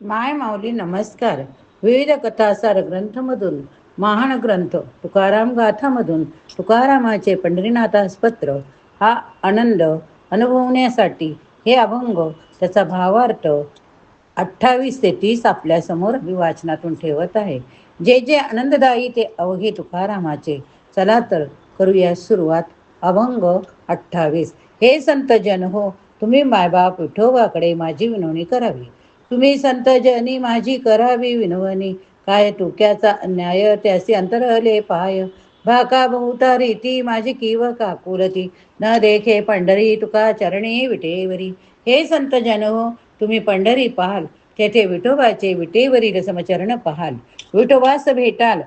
माय माऊली नमस्कार. विविध कथासार ग्रंथमधून महान ग्रंथ तुकाराम गाथामधून तुकारामाचे पंढरीनाथास पत्र हा आनंद अनुभवण्यासाठी हे अभंग त्याचा भावार्थ अठ्ठावीस ते तीस आपल्यासमोर मी वाचनातून ठेवत आहे. जे जे आनंददायी ते अवघे तुकारामाचे चला तर करूया सुरुवात. अभंग अठ्ठावीस. हे संत जन हो तुम्ही मायबाप विठोबाकडे माझी विनवणी करावी. तुम्ही संत जनी माझी करावी विनवणी. काय तुक्याचा अन्याय त्यासी अंतरले पाय. भाका बहुता रीती माझी किव काकुलती न देखे पंढरी तुका चरणी विटेवरी. हे संत जन हो तुम्ही पंढरी पाहाल. तेथे विठोबाचे विटेवरील समचरण पाहाल. विठोबास भेटाल.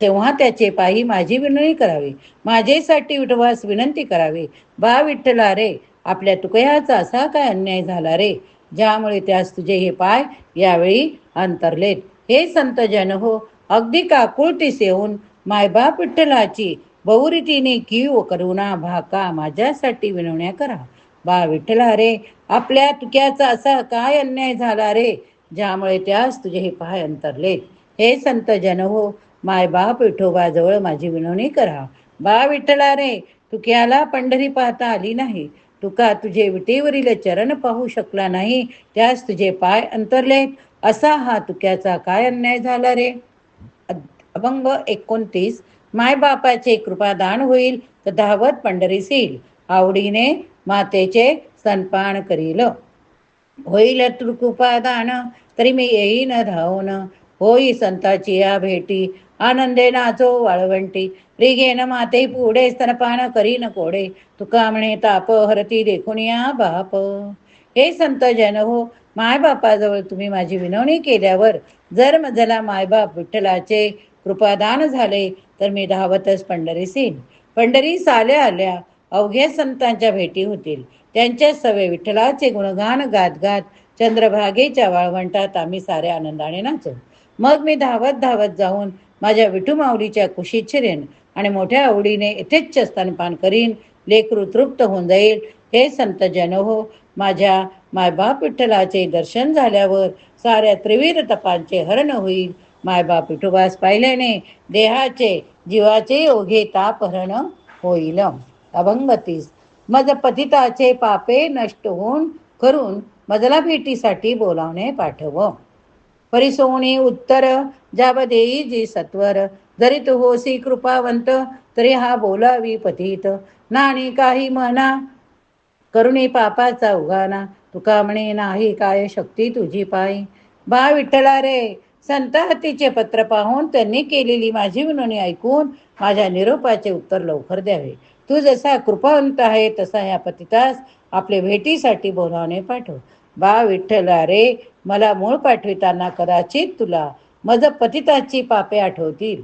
तेव्हा त्याचे पायी माझी विनवणी करावी. माझेसाठी विठोबास विनंती करावी. बा विठ्ठला रे आपल्या तुकयाचा असा काय अन्याय झाला रे? ज्यामुळे त्यास तुझे हे पाय यावेळी अंतरलेत. हे संत जन हो अगदी काकुळतीस येऊन मायबाप विठ्ठलाची बहुरीतीने किव करुणा भाका माझ्यासाठी विनवण्या करा. बा विठ्ठला रे आपल्या तुक्याचा असा काय अन्याय झाला रे? ज्यामुळे त्यास तुझे हे पाय अंतरलेत. हे संत जन हो मायबाप विठोबाजवळ माझी विनवणी करा. बा विठ्ठला रे तुक्याला पंढरी पाहता आली नाही. तुका तुझे विटेवरील चरण पाहू शकला नाही त्यास तुझे पाय अंतरले असा हा तुक्याचा काय अन्याय झाला रे? अभंग एकोणतीस मायबापाचे कृपादान होईल तर धावत पंढरीस येईल. आवडीने मातेचे स्तनपान करील. होईल कृपादान तरी मी येईन धावून. होई संताची या भेटी आनंदे नाचो वाळवंटी. रिगेन माते पुढे स्तनपान करीन कोडे. तुका म्हणे ताप हरती देखून या बाप. हे संत जन हो मायबापाजवळ तुम्ही माझी विनवणी केल्यावर जर मजला मायबाप विठ्ठलाचे कृपादान झाले तर मी धावतच पंढरीस येईन पंढरीस आल्या आल्या अवघ्या संतांच्या भेटी होतील. त्यांच्या सवे विठ्ठलाचे गुणगान गात गात चंद्रभागेच्या वाळवंटात आम्ही साऱ्या आनंदाने नाचू. मग मी धावत धावत जाऊन माझ्या विठू माऊलीच्या कुशीत शिरेन आणि मोठ्या आवडीने यथेच्छ स्तनपान करीन. लेकरू तृप्त होऊन जाईल. हे संत जन हो माझ्या मायबाप विठ्ठलाचे दर्शन झाल्यावर साऱ्या त्रिवीर तपांचे हरण होईल. मायबाप विठोबास पाहिल्याने देहाचे जीवाचे ओघे ताप हरण होईल. अभंगतीस मज पतिताचे पापे नष्ट होऊन करून मजला भेटीसाठी बोलावणे पाठव. परिसोणी उत्तर जाब देई जी सत्वर. जरी तू होसी कृपावंत तरी हा बोलावी पतित. नाणी काही म्हणा करुणी पापाचा उगाना. तुका म्हणे नाही काय शक्ती तुझी पायी. बा विठ्ठला रे संत हतीचे पत्र पाहून त्यांनी केलेली माझी विनोणी ऐकून माझ्या निरोपाचे उत्तर लवकर द्यावे. तू जसा कृपावंत आहे तसा या पतितास आपले भेटीसाठी बोलावणे पाठव. बा विठ्ठला रे मला मूळ पाठविताना कदाचित तुला मज पतिताची पापे आठवतील.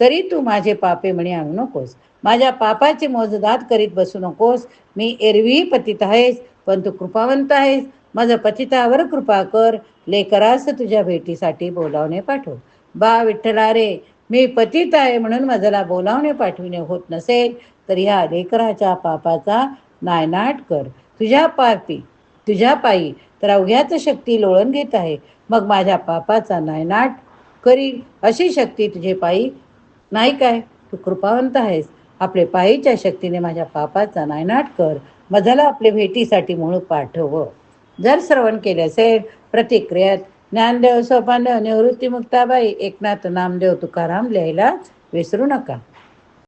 तरी तू माझे पापे म्हणे आणू नकोस. माझ्या पापाचे मोजदात करीत बसू नकोस. मी एरवी पतित आहेस पण तू कृपावंत आहेस. माझं पतितावर कृपा कर. लेकरास तुझ्या भेटीसाठी बोलावणे पाठव. बा विठ्ठला रे मी पतित आहे म्हणून माझ्याला बोलावणे पाठविणे होत नसेल तर ह्या लेकराच्या पापाचा नायनाट कर. तुझ्या पापी तुझ्या पायी तर अवघ्याच शक्ती लोळण घेत आहे. मग माझ्या पापाचा नायनाट करील अशी शक्ती तुझे पायी नाही काय? तू कृपावंत आहेस. आपले पायीच्या शक्तीने माझ्या पापाचा नायनाट कर. मधाला आपले भेटीसाठी म्हणून पाठव. जर श्रवण केले असेल प्रतिक्रियात ज्ञानदेव सोपान निवृत्ती मुक्ताबाई एकनाथ नामदेव तुकाराम लिहायला विसरू नका.